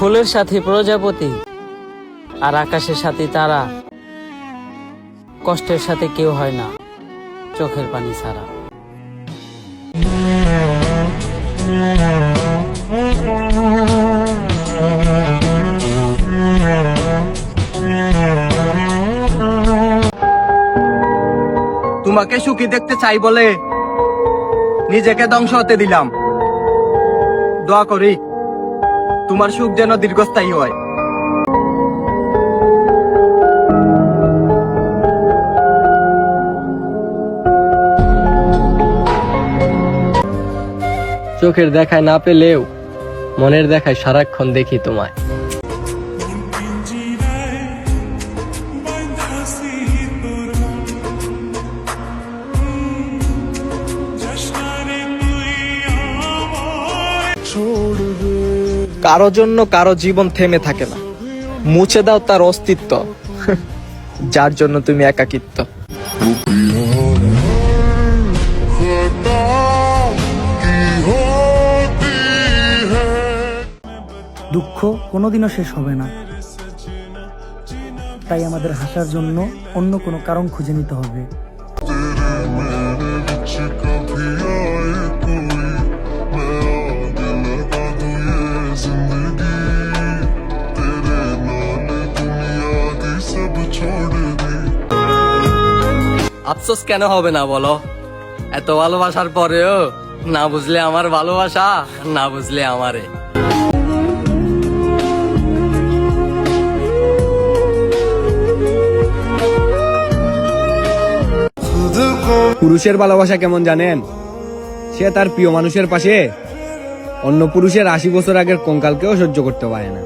ফুলের সাথে প্রজাপতি আর আকাশের সাথে তারা। কষ্টের সাথে কেউ হয় না, চোখের পানি ছাড়া। তোমাকে সুখী দেখতে চাই বলে নিজেকে ধ্বংস হতে দিলাম। দোয়া করি। তোমার সুখ যেন দীর্ঘস্থায়ী হয় চোখের দেখায় না পেলেও মনের দেখায় সারাক্ষণ দেখি তোমায় কারও জন্য কারও জীবন থেমে থাকে না। মুছে দাও তার অস্তিত্ব। যার জন্য তুমি একাকিত্ব। দুঃখ কোনোদিনও শেষ হবে না। তাই আমাদের হাসার জন্য অন্য কোনো কারণ খুঁজে নিতে হবে। আফসোস কেন হবে না বলো? এত ভালোবাসার পরেও না বুঝলে আমার ভালোবাসা না বুঝলে আমারে। পুরুষের ভালোবাসা কেমন জানেন? সে তার প্রিয় মানুষের পাশে অন্য পুরুষের আশি বছর আগের কঙ্কালকেও সহ্য করতে পারে না।